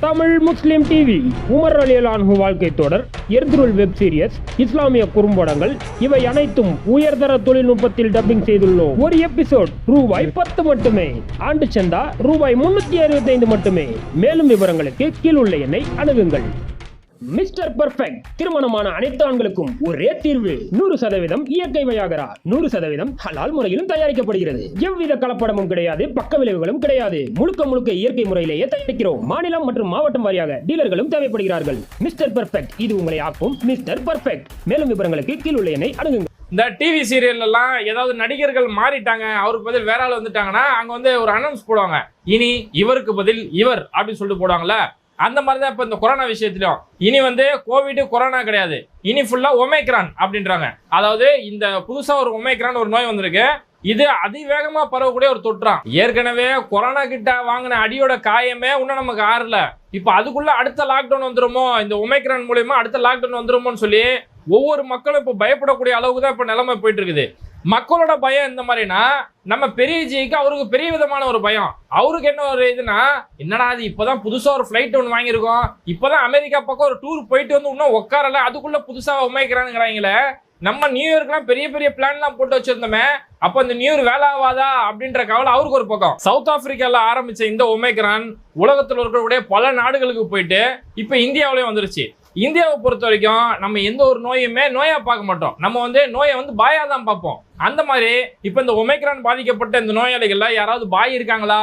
Tamil Muslim TV. Umar அலியலான்ஹு வாழ்க்கை தொடர் எர்துருள் வெப் சீரியஸ் இஸ்லாமிய குறும்படங்கள் இவை அனைத்தும் உயர்தர தொழில்நுட்பத்தில் டப்பிங் செய்துள்ளோம். ஒரு எபிசோட் ரூபாய் பத்து மட்டுமே. ஆண்டு சந்தா ரூபாய் முன்னூத்தி அறுபத்தி ஐந்து மட்டுமே. மேலும் விவரங்களுக்கு கீழுள்ள எண்ணை அணுகுங்கள். Mister perfect. திருமணமான அனைத்து ஆண்களுக்கும் ஒரே தீர்வு. நூறு சதவீதம் இயற்கை வயாகரா நூறு சதவீதம் ஹலால் முறையிலும் தயாரிக்கப்படுகிறது. எவ்வித கலப்படமும் கிடையாது பக்க விளைவுகளும் கிடையாது. முழுக்க முழுக்க இயற்கை முறையிலேயே தயாரிக்கிறோம். மாநிலம் மற்றும் மாவட்டம் வாரியாக டீலர்களும் தேவைப்படுகிறார்கள். Mister perfect. இது உங்களை ஆக்கும் மிஸ்டர் பர்ஃபெக்ட். மேலும் விவரங்களுக்கு கீழுள்ள எண்ணை அணுகுங்கள். இந்த டிவி சீரியல்ல எல்லாம் ஏதாவது நடிகர்கள் மாறிட்டாங்க அவருக்கு பதில் வேற ஆள் வந்துட்டாங்கன்னா அங்க வந்து ஒரு அனௌன்ஸ் போடுவாங்க. இனி இவருக்கு பதில் இவர் அப்படின்னு சொல்லிட்டு போடுவாங்களே அந்த மாதிரி தான் இப்போ இந்த கொரோனா விஷயத்திலும் இனி வந்து கோவிட் கொரோனா கிடையாது. இனி ஃபுல்லாக ஒமேக்ரான் அப்படின்றாங்க. அதாவது இந்த புதுசாக ஒரு ஒமேக்ரான் ஒரு நோய் வந்திருக்கு. இது அதிவேகமாக பரவக்கூடிய ஒரு தொற்றான் ஏற்கனவே கொரோனா கிட்ட வாங்கின அடியோட காயமே இன்னும் நமக்கு ஆறல. இப்போ அதுக்குள்ள அடுத்த லாக்டவுன் வந்துருமோ? இந்த ஒமேக்ரான் மூலியமா அடுத்த லாக்டவுன் வந்துருமோன்னு சொல்லி ஒவ்வொரு மக்களும் இப்போ பயப்படக்கூடிய அளவுக்கு தான் இப்போ நிலைமை போயிட்டு இருக்குது. மக்களோட பயம் இந்த மாதிரினா நம்ம பெரிய ஜிக்கு அவருக்கு பெரிய விதமான ஒரு பயம். அவருக்கு என்ன ஒரு இதுனா என்னடா அது இப்போதான் புதுசா ஒரு ஃப்ளைட் ஒன்று வாங்கியிருக்கோம். இப்போதான் அமெரிக்கா பக்கம் ஒரு டூர் போயிட்டு வந்து இன்னும் உட்காரல அதுக்குள்ள புதுசா உமைக்கிறானுங்கிறாங்களே நம்ம நியூ இயர்க்குலாம் பெரிய பெரிய பிளான்லாம் போட்டு வச்சிருந்தோமே அப்போ இந்த நியூ இயர் வேலை ஆகாதா அப்படின்ற கவலை அவருக்கு ஒரு பக்கம். சவுத் ஆப்பிரிக்கால ஆரம்பிச்ச இந்த ஒமேக்ரான் உலகத்தில் இருக்கக்கூடிய பல நாடுகளுக்கு போயிட்டு இப்போ இந்தியாவிலேயே வந்துருச்சு. இந்தியாவை பொறுத்த வரைக்கும் நம்ம எந்த ஒரு நோயுமே நோயா பார்க்க மாட்டோம். நம்ம வந்து நோயை வந்து பாயா தான் பார்ப்போம். அந்த மாதிரி இப்போ இந்த ஒமைக்ரான் பாதிக்கப்பட்ட இந்த நோயாளிகள்ல யாராவது பாய் இருக்காங்களா?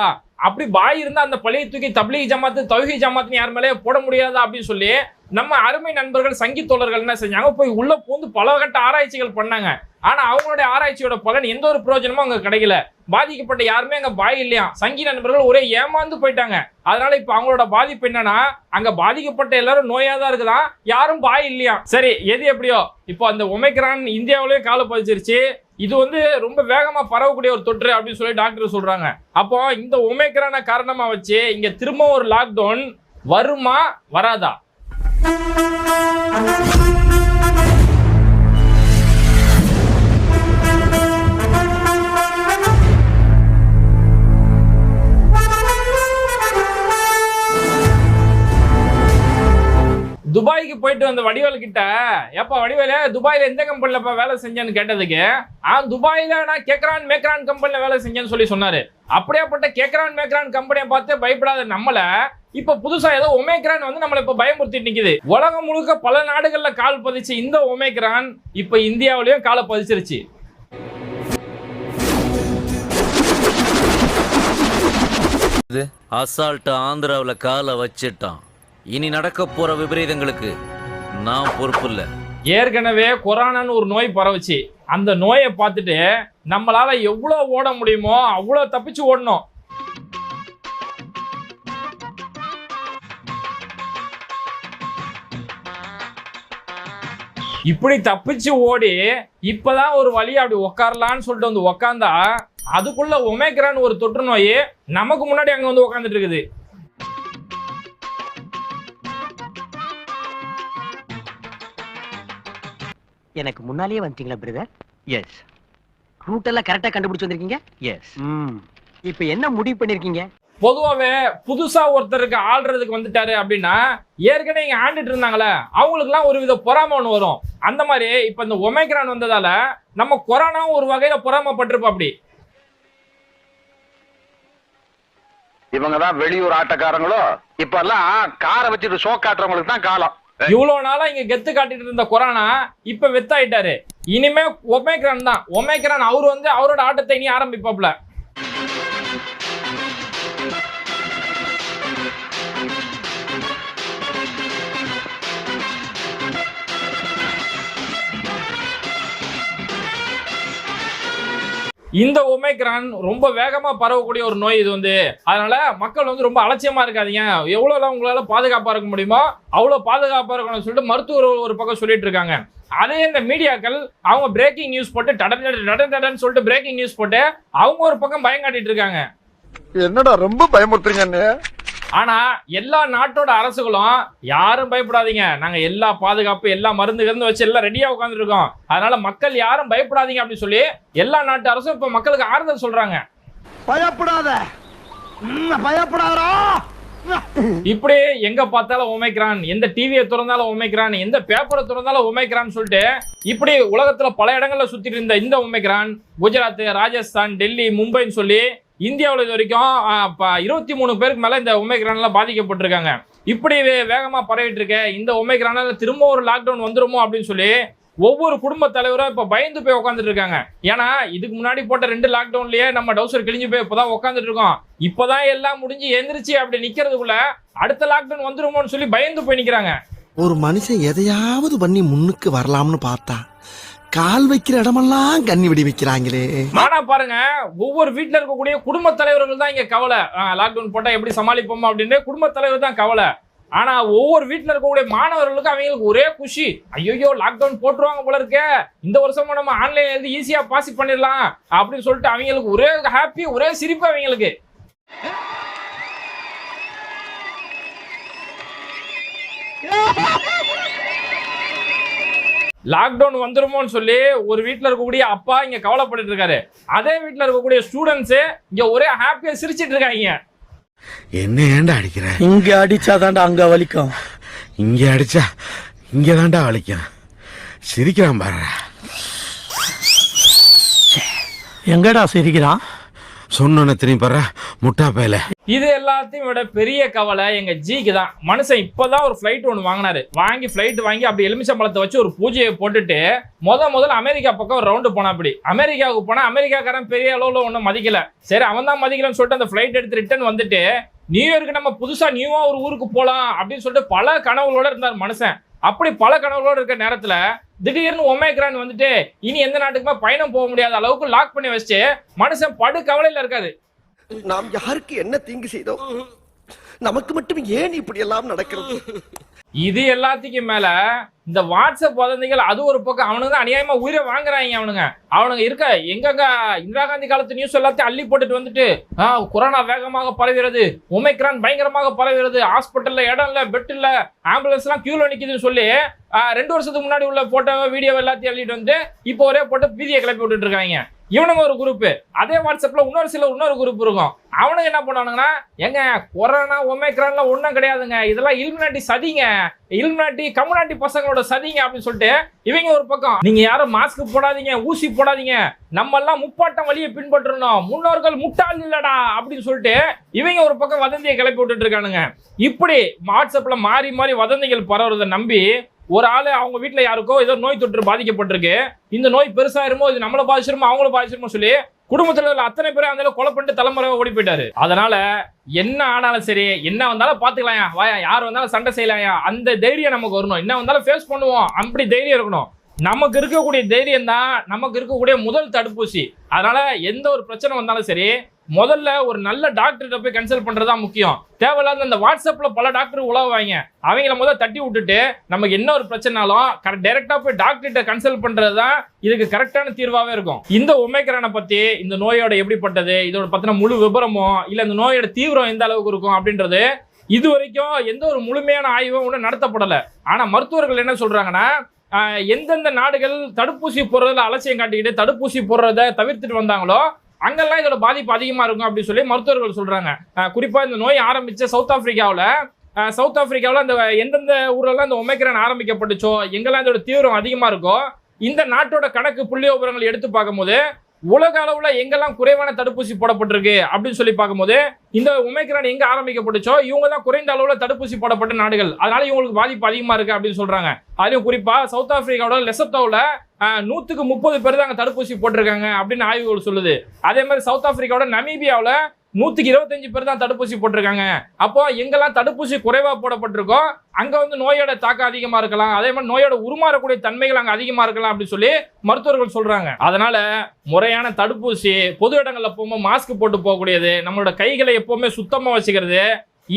அப்படி பாய் இருந்தா அந்த பழைய தூக்கி தப்லீக் ஜமாத்து தௌஹி ஜமாத்துன்னு யார் மேலே போட முடியாதா அப்படின்னு சொல்லி நம்ம அருமை நண்பர்கள் சங்கி தோழர்கள் என்ன செஞ்சாங்க? போய் உள்ள பூந்து பல கட்ட ஆராய்ச்சிகள் பண்ணாங்க. ஆனா அவங்களுடைய ஆராய்ச்சியோட பலன் எந்த ஒரு பிரயோஜனமும் அங்க கிடைக்கல. பாதிக்கப்பட்ட யாருமே அங்க பாய் இல்லையா? சங்கி நண்பர்கள் ஒரே ஏமாந்து போயிட்டாங்க. அதனால இப்ப அவங்களோட பாதிப்பு என்னன்னா அங்க பாதிக்கப்பட்ட எல்லாரும் நோயா தான் இருக்குதான் யாரும் பாய் இல்லையா? சரி எது எப்படியோ? இப்போ அந்த ஒமைக்ரான் இந்தியாவிலேயே காலை பதிச்சிருச்சு. இது வந்து ரொம்ப வேகமாக பரவக்கூடிய ஒரு தொற்று அப்படின்னு சொல்லி டாக்டர் சொல்கிறாங்க அப்போ இந்த ஒமேக்கரான காரணமா வச்சு இங்கே திரும்ப ஒரு லாக்டவுன் வருமா வராதா? துபாய்க்கு போயிட்டு வந்த வடிவேல் கிட்ட எப்பா வடிவேலு துபாயில எந்த கம்பெனிலப்பா வேலை செஞ்சேன்னு கேட்டதுக்கு ஆ துபாயில நான் கேக்ரான் மேக்ரான் கம்பெனில வேலை செஞ்சேன்னு சொல்லி சொன்னாரு. அப்படியாப்பட்ட கேக்ரான் மேக்ரான் கம்பெனியை பார்த்து பயப்படாத நம்மள இப்ப புதுசா ஏதோ ஒமேக்ரான் வந்து நம்மள இப்ப பயமுறுத்திட்டு நிக்குது. உலகம் முழுக்க பல நாடுகள்ல கால் பதிச்சு இந்த ஒமேக்ரான் இப்ப இந்தியாவிலயும் காலை பதிச்சிருச்சு. இது ஆந்திராவில் காலை வச்சிட்டான். இனி நடக்க போற விபரீதங்களுக்கு நான் பொறுப்பு இல்ல ஏற்கனவே கொரோனான்னு ஒரு நோய் பரவுச்சு. அந்த நோயை பார்த்துட்டு நம்மளால எவ்வளோ ஓட முடியுமோ அவ்வளோ தப்பிச்சு ஓடணும். இப்படி தப்பிச்சு ஓடி இப்பதான் ஒரு வழி அப்படி உக்காரலான்னு சொல்லிட்டு வந்து உக்காந்தா அதுக்குள்ள ஒமேக்ரான் ஒரு தொற்று நோய் நமக்கு முன்னாடி அங்க வந்து உக்காந்துட்டு இருக்குது. எனக்கு முன்னாலேயே வந்துட்டீங்களா பிரதர் எஸ் ரூட் எல்லாம் கரெக்டா கண்டுபிடிச்சு வந்திருக்கீங்க? எஸ் ம். இப்போ என்ன முடிவு பண்ணிருக்கீங்க? பொதுவாகவே புதுசா ஒருத்தருக்கு ஆள்றதுக்கு வந்துட்டாரு அப்படின்னா ஏற்கனவே இங்க ஆண்டுட்டு இருந்தாங்களே அவங்களுக்குலாம் ஒரு வித பொறாம ஒன்று வரும். அந்த மாதிரி இப்ப இந்த ஒமைக்ரான் வந்ததால நம்ம கொரோனாவும் ஒரு வகையில பொறாமப்பட்டிருப்போம் அப்படி இவங்க தான் வெளியூர் ஆட்டக்காரங்களோ? இப்ப எல்லாம் காரை வச்சுட்டு ஷோ காட்டுறவங்களுக்கு தான் காலம். இவ்வளவு நாளா இங்க கெத்து காட்டிட்டு இருந்த கொரோனா இப்ப வெத்தாயிட்டாரு. இனிமே ஒமேக்ரான் தான். ஒமேக்ரான் அவர் வந்து அவரோட ஆட்டத்தை இனி ஆரம்பிப்பாப்ல இந்த ஒமைக்ரான் ரொம்ப வேகமா பரவக்கூடிய ஒரு நோய் இது வந்து. அதனால மக்கள் வந்து ரொம்ப அலட்சியமா இருக்காதீங்க. எவ்வளவுலாம் உங்களால பாதுகாப்பா இருக்க முடியுமோ அவ்வளவு பாதுகாப்பா இருக்கணும்னு சொல்லிட்டு மருத்துவர் ஒரு பக்கம் சொல்லிட்டு இருக்காங்க. அதே இந்த மீடியாக்கள் அவங்க பிரேக்கிங் நியூஸ் போட்டு டட டட டடன்னு சொல்லிட்டு பிரேக்கிங் நியூஸ் போட்டு அவங்க ஒரு பக்கம் பயம் காட்டிட்டு இருக்காங்க. என்னடா ரொம்ப பயமுறுத்துறீங்க ஆனா எல்லா நாட்டோட அரசுகளும் யாரும் பயப்படாதீங்க. நாங்க எல்லா பாதுகாப்பு எல்லா மருந்து கிருந்து வச்சு எல்லாம் ரெடியா உட்காந்துருக்கோம் அதனால மக்கள் யாரும் பயப்படாதீங்க அப்படின்னு சொல்லி எல்லா நாட்டு அரசும் இப்ப மக்களுக்கு ஆறுதல் சொல்றாங்க. பயப்படாத. ம், பயப்படாதடா. இப்படி எங்க பார்த்தாலும் ஒமைக்ரான் எந்த டிவியை திறந்தாலும் ஒமைக்ரான் எந்த பேப்பரை திறந்தாலும் ஒமைக்ரான் சொல்லிட்டு இப்படி உலகத்துல பல இடங்கள்ல சுத்திட்டு இருந்த இந்த ஒமைக்ரான் குஜராத் ராஜஸ்தான் டெல்லி மும்பைன்னு சொல்லி இந்தியாவில் இது வரைக்கும் இருபத்தி மூணு பேருக்கு மேலே இந்த ஒமைக்ரான்ல பாதிக்கப்பட்டிருக்காங்க. இப்படி வே- பரவிட்டு இருக்க இந்த ஒமைக்ரானால திரும்ப ஒரு லாக்டவுன் வந்துருமோ அப்படின்னு சொல்லி ஒவ்வொரு குடும்ப தலைவரும் இப்போ பயந்து போய் உட்காந்துட்டு இருக்காங்க. ஏன்னா இதுக்கு முன்னாடி போட்ட ரெண்டு லாக்டவுன்லயே நம்ம டவுசர் கிழிஞ்சு போய் இப்பதான் உட்காந்துட்டு இருக்கோம். இப்போதான் எல்லாம் முடிஞ்சு எந்திரிச்சு அப்படி நிக்கிறதுக்குள்ள அடுத்த லாக்டவுன் வந்துருமோன்னு சொல்லி பயந்து போய் நிக்கிறாங்க. ஒரு மனுஷன் எதையாவது பண்ணி முன்னுக்கு வரலாம்னு பார்த்தா கால் வைக்கிற இடமெல்லாம் கண்ணி வெடி வைக்கிறாங்களே. ஆனா பாருங்க ஒவ்வொரு வீட்ல இருக்கக்கூடிய குடும்ப தலைவர்கள் தான் இங்க கவலை. லாக்டவுன் போட்டா எப்படி சமாளிப்போம் அப்படின்னு குடும்ப தலைவர் தான் கவலை. ஆனா ஒவ்வொரு வீட்ல இருக்கக்கூடிய மாணவர்களுக்கு அவங்களுக்கு ஒரே குஷி. ஐயோ லாக்டவுன் போட்டுருவாங்க போல இருக்கே. இந்த வருஷமும் நம்ம ஆன்லைன் எழுதி ஈஸியா பாஸ் பண்ணிடலாம் அப்படின்னு சொல்லிட்டு அவங்களுக்கு ஒரே ஹாப்பி ஒரே சிரிப்பு அவங்களுக்கு. லாக்டவுன் வந்துருமோன்னு சொல்லி ஒரு வீட்ல இருக்கக்கூடிய அப்பா இங்க கவலைப்பட்டு இருக்காரு. அதே வீட்ல இருக்கக்கூடிய ஸ்டூடெண்ட்ஸ் இங்க ஒரே ஹாப்பியா சிரிச்சிட்டு இருக்காங்க. என்ன ஏன்டா அடிக்கிற? இங்க அடிச்சாதான்டா அங்க வலிக்கும். இங்க அடிச்சா இங்க தான்டா வலிக்கும். சிரிக்கிறான் பாரு எங்கடா சிரிக்கிறான்? சொன்னோன்னு திரும்பி பாரு முட்டா பயல. இது எல்லாத்தையும் விட பெரிய கவலை எங்க ஜிக்கு தான். மனுஷன் இப்பதான் ஒரு ஃபிளைட் ஒன்று வாங்கினாரு. வாங்கி ஃபிளைட் வாங்கி அப்படி எலுமிச்சம்பழத்தை வச்சு ஒரு பூஜையை போட்டுட்டு முத முதல்ல அமெரிக்கா பக்கம் ஒரு ரவுண்டு போனா அப்படி அமெரிக்காவுக்கு போனா அமெரிக்காக்காரன் பெரிய அளவுல ஒன்றும் மதிக்கல. சரி அவன் தான் மதிக்கலன்னு சொல்லிட்டு அந்த ஃபிளைட் எடுத்து ரிட்டர்ன் வந்துட்டு நியூ இயர்க்கு நம்ம புதுசா நியூவா ஒரு ஊருக்கு போலாம் அப்படின்னு சொல்லிட்டு பல கனவுகளோட இருந்தார் மனுஷன். அப்படி பல கனவுகளோடு இருக்க நேரத்தில் திடீர்னு ஒமேக்ரான் வந்துட்டு இனி எந்த நாட்டுக்குமே பயணம் போக முடியாத அளவுக்கு லாக் பண்ணி வச்சு மனுஷன் படு கவலையில் இருக்காது நாம் யாருக்கு என்ன தீங்கு செய்தோம்? நமக்கு மட்டும் ஏன் இப்படி எல்லாம் நடக்கிறது? இது எல்லாத்துக்கும் மேல இந்த வாட்ஸ்அப் வதந்திகள் அது ஒரு பக்கம். அவனுங்க தான் அநியாயமா உயிரை வாங்குறாங்க அவனுங்க. அவனுங்க இருக்க எங்கங்க இந்திரா காந்தி காலத்து நியூஸ் எல்லாத்தையும் அள்ளி போட்டுட்டு வந்துட்டு ஆ, கொரோனா வேகமாக பரவுகிறது ஒமைக்ரான் பயங்கரமாக பரவுகிறது ஹாஸ்பிட்டல்ல இடம் இல்ல பெட் இல்ல ஆம்புலன்ஸ் எல்லாம் கியூல நிக்குதுன்னு சொல்லி ரெண்டு வருஷத்துக்கு முன்னாடி உள்ள போட்டோ வீடியோ எல்லாத்தையும் அள்ளிட்டு வந்து இப்போ ஒரே போட்டு பீதியை கிளப்பி விட்டுட்டு இருக்காங்க. இவனுங்க ஒரு குரூப்பு அதே வாட்ஸ்அப்பில் இன்னொரு சில இன்னொரு குரூப் இருக்கும். அவனுங்க என்ன பண்ணுவானுங்கன்னா எங்க கொரோனா ஒமேக்ரான்லாம் ஒன்றும் கிடையாதுங்க. இதெல்லாம் இல்மினாட்டி சதிங்க. இல்மினாட்டி கம்யூனாட்டி பசங்களோட சதிங்க அப்படின்னு சொல்லிட்டு இவங்க ஒரு பக்கம். நீங்க யாரும் மாஸ்க் போடாதீங்க ஊசி போடாதீங்க. நம்ம எல்லாம் முப்பாட்டம் வழியை பின்பற்றணும். முன்னோர்கள் முட்டாள் இல்லடா அப்படின்னு சொல்லிட்டு இவங்க ஒரு பக்கம் வதந்தியை கிளப்பி விட்டுட்டு இருக்கானுங்க. இப்படி வாட்ஸ்அப்பில் மாறி மாறி வதந்திகள் பரவுறதை நம்பி ஒரு ஆள் அவங்க வீட்டில் யாருக்கோ ஏதோ நோய் தொற்று பாதிக்கப்பட்டிருக்கு. இந்த நோய் பெருசாயிருமோ இது நம்மளை பாதிச்சிருமோ அவங்கள பாதிச்சிருமோ சொல்லி குடும்பத்தில் உள்ள அத்தனை பேரும் அந்த கொலை பண்ணிட்டு தலைமுறை ஓடி போயிட்டாரு. அதனால என்ன ஆனாலும் சரி என்ன வந்தாலும் பாத்துக்கலாம்யா வாயா யார் வந்தாலும் சண்டை செய்யலாம்யா. அந்த தைரியம் நமக்கு வரணும். என்ன வந்தாலும் ஃபேஸ் பண்ணுவோம். அப்படி தைரியம் இருக்கணும். நமக்கு இருக்கக்கூடிய தைரியம் தான் நமக்கு இருக்கக்கூடிய முதல் தடுப்பூசி. அதனால எந்த ஒரு பிரச்சனை வந்தாலும் சரி முதல்ல ஒரு நல்ல டாக்டர்கிட்ட போய் கன்சல்ட் பண்றதா முக்கியம். தேவையில்லாத அந்த வாட்ஸ்அப்ல பல டாக்டர் உழவாங்க அவங்கள முதல்ல தட்டி விட்டுட்டு நமக்கு என்ன ஒரு பிரச்சனாலும் கரெக்ட் டைரக்டா போய் டாக்டர்கிட்ட கன்சல்ட் பண்ணுறது தான் இதுக்கு கரெக்டான தீர்வாவே இருக்கும். இந்த ஒமைக்ரானை பத்தி இந்த நோயோட எப்படிப்பட்டது இதோட பத்தின முழு விபரமோ இல்ல இந்த நோயோட தீவிரம் எந்த அளவுக்கு இருக்கும் அப்படின்றது இது வரைக்கும் எந்த ஒரு முழுமையான ஆய்வும் ஒன்றும் நடத்தப்படலை. ஆனா மருத்துவர்கள் என்ன சொல்றாங்கன்னா எந்தெந்த நாடுகள் தடுப்பூசி போடுறதுல அலட்சியம் காட்டிக்கிட்டு தடுப்பூசி போடுறத தவிர்த்துட்டு வந்தாங்களோ அங்கெல்லாம் இதோட பாதிப்பு அதிகமாக இருக்கும் அப்படின்னு சொல்லி மருத்துவர்கள் சொல்கிறாங்க குறிப்பாக இந்த நோய் ஆரம்பித்த சவுத் ஆஃப்ரிக்காவில் சவுத் ஆஃப்ரிக்காவில் அந்த எந்தெந்த ஊரெல்லாம் இந்த ஒமைக்ரான் ஆரம்பிக்கப்பட்டுச்சோ எங்கெல்லாம் இதோட தீவிரம் அதிகமாக இருக்கோ இந்த நாட்டோட கணக்கு புள்ளி விவரங்கள் எடுத்து பார்க்கும்போது உலக அளவுல எங்கெல்லாம் குறைவான தடுப்பூசி போடப்பட்டிருக்கு அப்படின்னு சொல்லி பார்க்கும்போது இந்த ஒமைக்ரான் எங்க ஆரம்பிக்கப்பட்டுச்சோ இவங்க தான் குறைந்த அளவுல தடுப்பூசி போடப்பட்ட நாடுகள். அதனால இவங்களுக்கு பாதிப்பு அதிகமா இருக்கு அப்படின்னு சொல்றாங்க. அதுலயும் குறிப்பா சவுத் ஆப்பிரிக்காவோட லெசத்தோவில் நூத்துக்கு முப்பது பேர் தான் அங்கே தடுப்பூசி போட்டிருக்காங்க அப்படின்னு ஆய்வுகள் சொல்லுது. அதே மாதிரி சவுத் ஆப்பிரிக்காவோட நமீபியாவில் நூத்துக்கு இருபத்தஞ்சு பேர் தான் தடுப்பூசி போட்டிருக்காங்க. அப்போ எங்கெல்லாம் தடுப்பூசி குறைவா போடப்பட்டிருக்கோ அங்க வந்து நோயோட தாக்கம் அதிகமா இருக்கலாம். அதே மாதிரி நோயோட உருமாறக்கூடிய தன்மைகள் அங்க அதிகமா இருக்கலாம் அப்படின்னு சொல்லி மருத்துவர்கள் சொல்றாங்க. அதனால முறையான தடுப்பூசி பொது இடங்கள்ல போகும்போது மாஸ்க் போட்டு போகக்கூடியது நம்மளோட கைகளை எப்பவுமே சுத்தமா வச்சுக்கிறது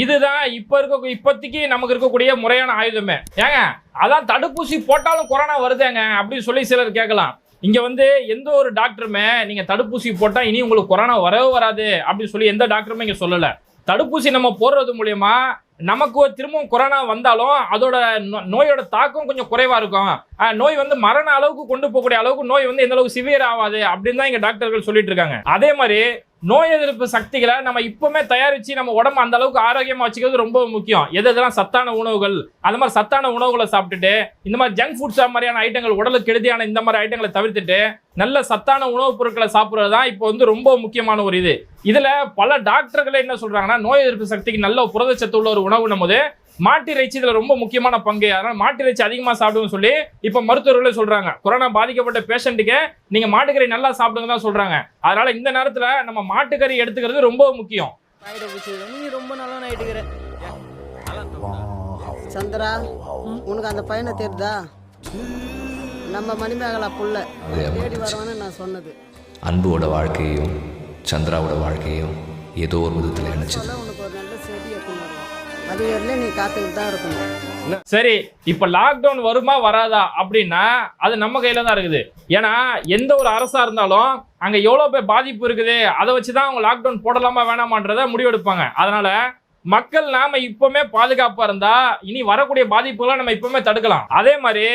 இதுதான் இப்ப இருக்க இப்போதைக்கு நமக்கு இருக்கக்கூடிய முறையான ஆயுதமே. ஏங்க அதான் தடுப்பூசி போட்டாலும் கொரோனா வருதேங்க அப்படின்னு சொல்லி சிலர் கேட்கலாம். இங்க வந்து எந்த ஒரு டாக்டருமே நீங்க தடுப்பூசி போட்டா இனி உங்களுக்கு கொரோனா வரவே வராது அப்படின்னு சொல்லி எந்த டாக்டருமே இங்க சொல்லல. தடுப்பூசி நம்ம போடுறது மூலியமா நமக்கு திரும்பவும் கொரோனா வந்தாலும் அதோட நோ- நோயோட தாக்கம் கொஞ்சம் குறைவா இருக்கும். நோய் வந்து மரண அளவுக்கு கொண்டு போகக்கூடிய அளவுக்கு நோய் வந்து எந்த அளவுக்கு சிவியர் ஆகாது அப்படின்னு தான் இங்கே டாக்டர்கள் சொல்லிட்டு இருக்காங்க. அதே மாதிரி நோய் எதிர்ப்பு சக்திகளை நம்ம இப்பவுமே தயாரிச்சு நம்ம உடம்பு அந்த அளவுக்கு ஆரோக்கியமா வச்சுக்கிறது ரொம்ப முக்கியம். எது எதெல்லாம் சத்தான உணவுகள் அந்த மாதிரி சத்தான உணவுகளை சாப்பிட்டுட்டு இந்த மாதிரி ஜங்க் ஃபுட்ஸ் மாதிரியான ஐட்டங்கள் உடலுக்கு கெடுதியான இந்த மாதிரி ஐட்டங்களை தவிர்த்துட்டு நல்ல சத்தான உணவுப் பொருட்களை சாப்பிட்றது தான் இப்போ வந்து ரொம்ப முக்கியமான ஒரு இது. இதுல பல டாக்டர்களே என்ன சொல்றாங்கன்னா நோய் எதிர்ப்பு சக்திக்கு நல்ல புரதச்சத்து உள்ள ஒரு உணவு போது மாட்டு இறைச்சி இதுல ரொம்ப முக்கியமான பங்கு. அதனால மாட்டு இறைச்சி அதிகமா சாப்பிடுன்னு சொல்லி இப்ப மருத்துவர்களே சொல்றாங்க. கொரோனா பாதிக்கப்பட்ட பேஷண்ட்டுக்கு நீங்க மாட்டுக்கறி நல்லா சாப்பிடுங்க தான் சொல்றாங்க. அதனால இந்த நேரத்துல நம்ம மாட்டுக்கறி எடுத்துக்கிறது ரொம்ப முக்கியம். நீ ரொம்ப நல்லா நைட்டுக்கிற சந்திரா உனக்கு அந்த பையனை தெரியுதா நம்ம மணிமேகலா புள்ள. தேடி வரவன்னு நான் சொன்னது. அன்புவோட வாழ்க்கையையும் சந்திராவோட வாழ்க்கையையும் ஏதோ ஒரு விதத்தில் இணைச்சது. அது வரையிலும் நீ காத்துக்கிட்டு தான் இருக்கணும். சரி இப்ப லாக்டவுன் வருமா வராதா? அப்படின்னா அது நம்ம கையில தான் இருக்குது. ஏன்னா எந்த ஒரு அரசா இருந்தாலும் அங்க எவ்வளவு பேர் பாதிப்பு இருக்குது அதை வச்சுதான் அவங்க லாக்டவுன் போடலாமா வேணாமான்றத முடிவெடுப்பாங்க. அதனால மக்கள் நாம இப்பவுமே பாதுகாப்பா இருந்தா இனி வரக்கூடிய பாதிப்புகளை நம்ம இப்பவுமே தடுக்கலாம். அதே மாதிரி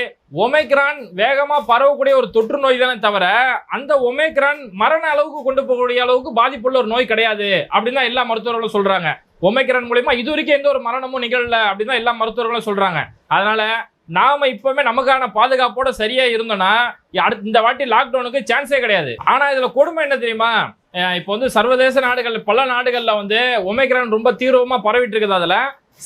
ஒமைக்ரான் வேகமா பரவக்கூடிய ஒரு தொற்று நோய் தானே தவிர அந்த ஒமேக்ரான் மரண அளவுக்கு கொண்டு போகக்கூடிய அளவுக்கு பாதிப்புள்ள ஒரு நோய் கிடையாது அப்படின்னு தான் எல்லா மருத்துவர்களும் சொல்றாங்க. ஒமைக்ரான் மூலியமா இது வரைக்கும் எந்த ஒரு மரணமும் நிகழல அப்படின்னு தான் எல்லா மருத்துவர்களும் சொல்றாங்க. அதனால நாம இப்பவுமே நமக்கான பாதுகாப்போட சரியா இருந்தோம்னா அடுத்த இந்த வாட்டி லாக்டவுனுக்கு சான்ஸே கிடையாது. ஆனா இதுல கொடுமை என்ன தெரியுமா? இப்போ வந்து சர்வதேச நாடுகள் பல நாடுகள்ல வந்து ஒமைக்ரான் ரொம்ப தீவிரமா பரவிட்டு இருக்குது அதுல.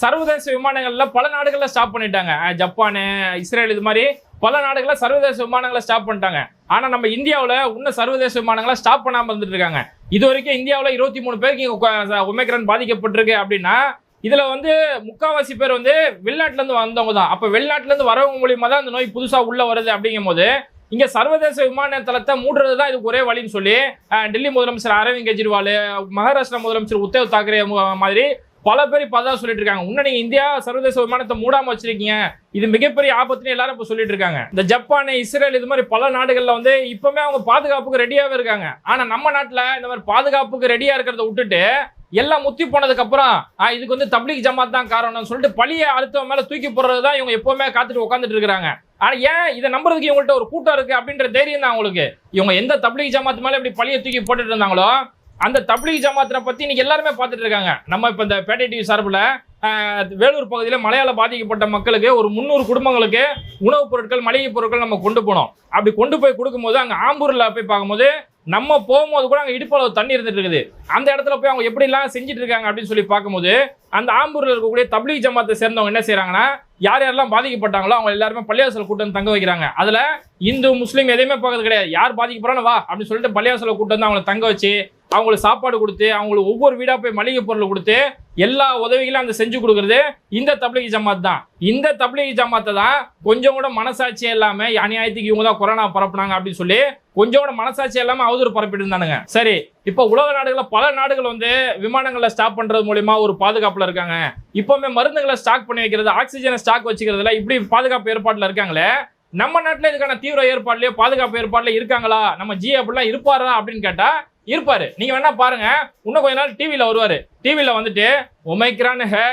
சர்வதேச விமானங்கள்ல பல நாடுகள்ல ஸ்டாப் பண்ணிட்டாங்க. ஜப்பானு இஸ்ரேல் இது மாதிரி பல நாடுகள்ல சர்வதேச விமானங்களை ஸ்டாப் பண்ணிட்டாங்க. ஆனா நம்ம இந்தியாவில் இன்னும் சர்வதேச விமானங்களை ஸ்டாப் பண்ணாமல் இருந்துட்டு இருக்காங்க. இது வரைக்கும் இந்தியாவில் இருபத்தி மூணு பேருக்கு இங்கே ஒமைக்ரான் பாதிக்கப்பட்டிருக்கு அப்படின்னா இதுல வந்து முக்காவாசி பேர் வந்து வெளிநாட்டுல இருந்து வந்தவங்க தான் அப்ப வெளிநாட்டுல இருந்து வரவங்க மூலியமா தான் இந்த நோய் புதுசா உள்ள வருது அப்படிங்கும் போது இங்க சர்வதேச விமான தளத்தை மூடுறது தான் இதுக்கு ஒரே வழின்னு சொல்லி டெல்லி முதலமைச்சர் அரவிந்த் கெஜ்ரிவால் மகாராஷ்டிரா முதலமைச்சர் உத்தவ் தாக்கரே மாதிரி பல பேர் இப்போ தான் சொல்லிட்டு இருக்காங்க. இன்னும் நீங்க இந்தியா சர்வதேச விமானத்தை மூடாம வச்சிருக்கீங்க. இது மிகப்பெரிய ஆபத்துன்னு எல்லாரும் இப்போ சொல்லிட்டு இருக்காங்க. இந்த ஜப்பான் இஸ்ரேல் இது மாதிரி பல நாடுகள்ல வந்து இப்பவுமே அவங்க பாதுகாப்புக்கு ரெடியாவே இருக்காங்க. ஆனா நம்ம நாட்டில் இந்த மாதிரி பாதுகாப்புக்கு ரெடியா இருக்கிறத விட்டுட்டு எல்லாம் முத்தி போனதுக்கு அப்புறம் இதுக்கு வந்து தப்லீக் ஜமாத் தான் காரணம்னு சொல்லிட்டு பழிய அடுத்தவன் மேல தூக்கி போடுறது தான் இவங்க எப்பவுமே காத்துட்டு உட்காந்துட்டு இருக்காங்க ஆனா ஏன் இதை நம்புறதுக்கு இவங்கள்ட்ட ஒரு கூட்டம் இருக்கு அப்படின்ற தைரியம் தான் அவங்களுக்கு? இவங்க எந்த தப்லீக் ஜமாத் மேல இப்படி பழிய தூக்கி போட்டுட்டு இருந்தாங்களோ அந்த தப்லீக் ஜமாத்தினை பத்தி இன்னைக்கு எல்லாருமே பார்த்துட்டு இருக்காங்க. நம்ம இப்ப இந்த பேட்டை டிவி சார்பில் வேலூர் பகுதியில் மலையாள பாதிக்கப்பட்ட மக்களுக்கு ஒரு முந்நூறு குடும்பங்களுக்கு உணவுப் பொருட்கள் மளிகை பொருட்கள் நம்ம கொண்டு போனோம். அப்படி கொண்டு போய் கொடுக்கும்போது அங்கே ஆம்பூரில் போய் பார்க்கும்போது நம்ம போகும்போது கூட அங்கே இடுப்பளவு தண்ணி இருந்துட்டு இருக்குது. அந்த இடத்துல போய் அவங்க எப்படிலாம் செஞ்சுட்டு இருக்காங்க அப்படின்னு சொல்லி பார்க்கும்போது அந்த ஆம்பூரில் இருக்கக்கூடிய தப்லீக் ஜமாத்தை சேர்ந்தவங்க என்ன செய்கிறாங்கன்னா யார் யாரெல்லாம் பாதிக்கப்பட்டாங்களோ அவங்க எல்லாருமே பள்ளியாசல கூட்டம் தங்க வைக்கிறாங்க. அதில் இந்து முஸ்லீம் எதையுமே பார்க்கறது கிடையாது. யார் பாதிக்கப்படுறானோ வா அப்படின்னு சொல்லிட்டு பள்ளியாசல கூட்டம் வந்து அவங்களை தங்க வச்சு அவங்களுக்கு சாப்பாடு கொடுத்து அவங்களுக்கு ஒவ்வொரு வீடாக போய் மளிகை பொருள் கொடுத்து எல்லா உதவிகளும் அந்த செஞ்சு கொடுக்குறது இந்த தப்லீக் ஜமாத் தான். இந்த தப்லீக் ஜமாத்தை தான் கொஞ்சம் கூட மனசாட்சி இல்லாம அநியாயத்துக்கு இவங்க தான் கொரோனா பரப்புனாங்க அப்படின்னு சொல்லி கொஞ்சம் கூட மனசாட்சி இல்லாம அவதூறு பரப்பிட்டு இருந்தானுங்க சரி இப்போ உலக நாடுகளில் பல நாடுகள் வந்து விமானங்களை ஸ்டாப் பண்றது மூலியமா ஒரு பாதுகாப்புல இருக்காங்க. இப்பவுமே மருந்துகளை ஸ்டாக் பண்ணி வைக்கிறது ஆக்சிஜனை ஸ்டாக் வச்சுக்கிறதுல இப்படி பாதுகாப்பு ஏற்பாட்டுல இருக்காங்களே? நம்ம நாட்டுல இதுக்கான தீவிர ஏற்பாடுலயோ பாதுகாப்பு ஏற்பாடுல இருக்காங்களா? நம்ம ஜி அப்படிலாம் இருப்பாரா அப்படின்னு கேட்டா இருப்பாரு. நீங்க வேணா பாருங்க. இன்னும் கொஞ்ச நாள் டிவில வருவாரு. டிவில வந்துட்டு ஒமைக்ரான் ஹே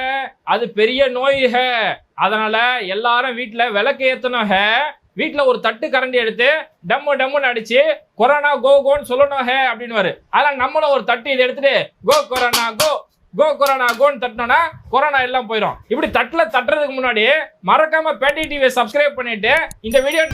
அது பெரிய நோய் ஹே. அதனால எல்லாரும் வீட்டுல விளக்கு ஏத்தணும் ஹே. வீட்டில் ஒரு தட்டு கரண்டி எடுத்து டம்மு டம்முன்னு அடிச்சு கொரோனா கோ கோன்னு சொல்லணும் ஹே அப்படின்னு அதெல்லாம் நம்மளும் ஒரு தட்டு இதை எடுத்துட்டு go corona go go corona கோன்னு தட்டினோன்னா கொரோனா எல்லாம் போயிடும் இப்படி தட்டில் தட்டுறதுக்கு முன்னாடி மறக்காம பேட்டி டிவியை சப்ஸ்கிரைப் பண்ணிட்டு இந்த வீடியோ